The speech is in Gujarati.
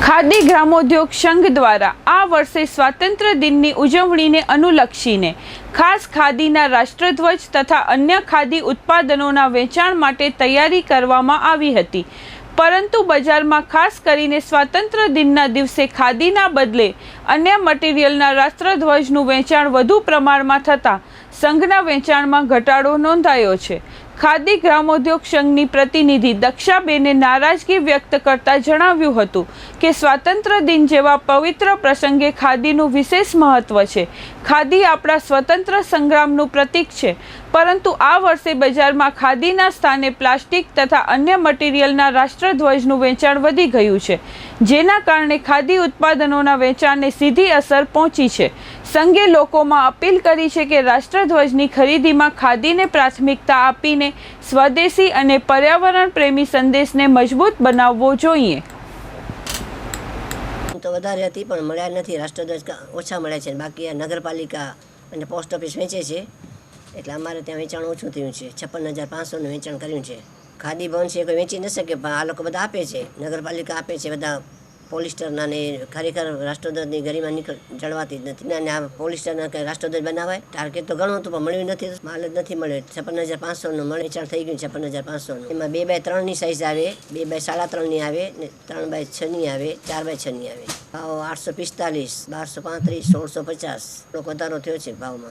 ખાદી ગ્રામોદ્યોગ સંઘ દ્વારા આ વર્ષે સ્વાતંત્ર્ય દિનની ઉજવણીને અનુલક્ષીને ખાસ ખાદીના રાષ્ટ્રધ્વજ તથા અન્ય ખાદી ઉત્પાદનોના વેચાણ માટે તૈયારી કરવામાં આવી હતી. પરંતુ બજારમાં ખાસ કરીને સ્વાતંત્ર્ય દિનના દિવસે ખાદીના બદલે અન્ય મટીરિયલના રાષ્ટ્રધ્વજનું વેચાણ વધુ પ્રમાણમાં થતાં સંઘના વેચાણમાં ઘટાડો નોંધાયો છે. ખાદી ગ્રામોદ્યોગ સંઘની પ્રતિનિધિ દક્ષાબેને નારાજગી વ્યક્ત કરતા જણાવ્યું હતું કે સ્વાતંત્ર્ય દિન જેવા પવિત્ર પ્રસંગે ખાદીનું વિશેષ મહત્વ છે. ખાદી આપણા સ્વતંત્ર સંગ્રામનું પ્રતીક છે. પરંતુ આ વર્ષે બજારમાં ખાદીના સ્થાને પ્લાસ્ટિક તથા અન્ય મટીરિયલના રાષ્ટ્રધ્વજનું વેચાણ વધી ગયું છે. જેના કારણે ખાદી ઉત્પાદનોના વેચાણને સીધી અસર પહોંચી છે. સંઘે લોકોમાં અપીલ કરી છે કે રાષ્ટ્રધ્વજની ખરીદીમાં ખાદીને પ્રાથમિકતા આપીને સ્વદેશી અને પર્યાવરણ પ્રેમી સંદેશને મજબૂત બનાવવો જોઈએ. તો વધારે હતી, પણ મળ્યા નથી. રાષ્ટ્રધ્વજ ઓછા મળ્યા છે. બાકી આ નગરપાલિકા અને પોસ્ટ ઓફિસ વેચે છે. એટલે અમારે ત્યાં વેચાણ ઓછું થયું છે. છપ્પન હજાર પાંચસોનું વેચાણ કર્યું છે. ખાદી ભવન છે કોઈ વેચી ન શકે, પણ આ લોકો બધા આપે છે. નગરપાલિકા આપે છે બધા પોલિસ્ટરના ને ખરેખર રાષ્ટ્રધ્વજની ગરિમા નીકળ જળવાતી જ નથી. અને આ પોલિસ્ટરના કંઈ રાષ્ટ્રધ્વજ બનાવાય? ટાર્ગેટ તો ઘણું હતું, પણ મળ્યું નથી માલ જ નથી મળ્યો. છપ્પન હજાર પાંચસોનું મળે વેચાણ થઈ ગયું છપ્પન હજાર પાંચસોનું. એમાં બે બાય ત્રણની સાઇઝ આવે, બે બાય સાડા ત્રણની આવે, ને ત્રણ બાય છની આવે, ચાર બાય છની આવે. ભાવ આઠસો પિસ્તાલીસ, બારસો પાંત્રીસ, સોળસો પચાસ. લોકો વધારો થયો છે ભાવમાં.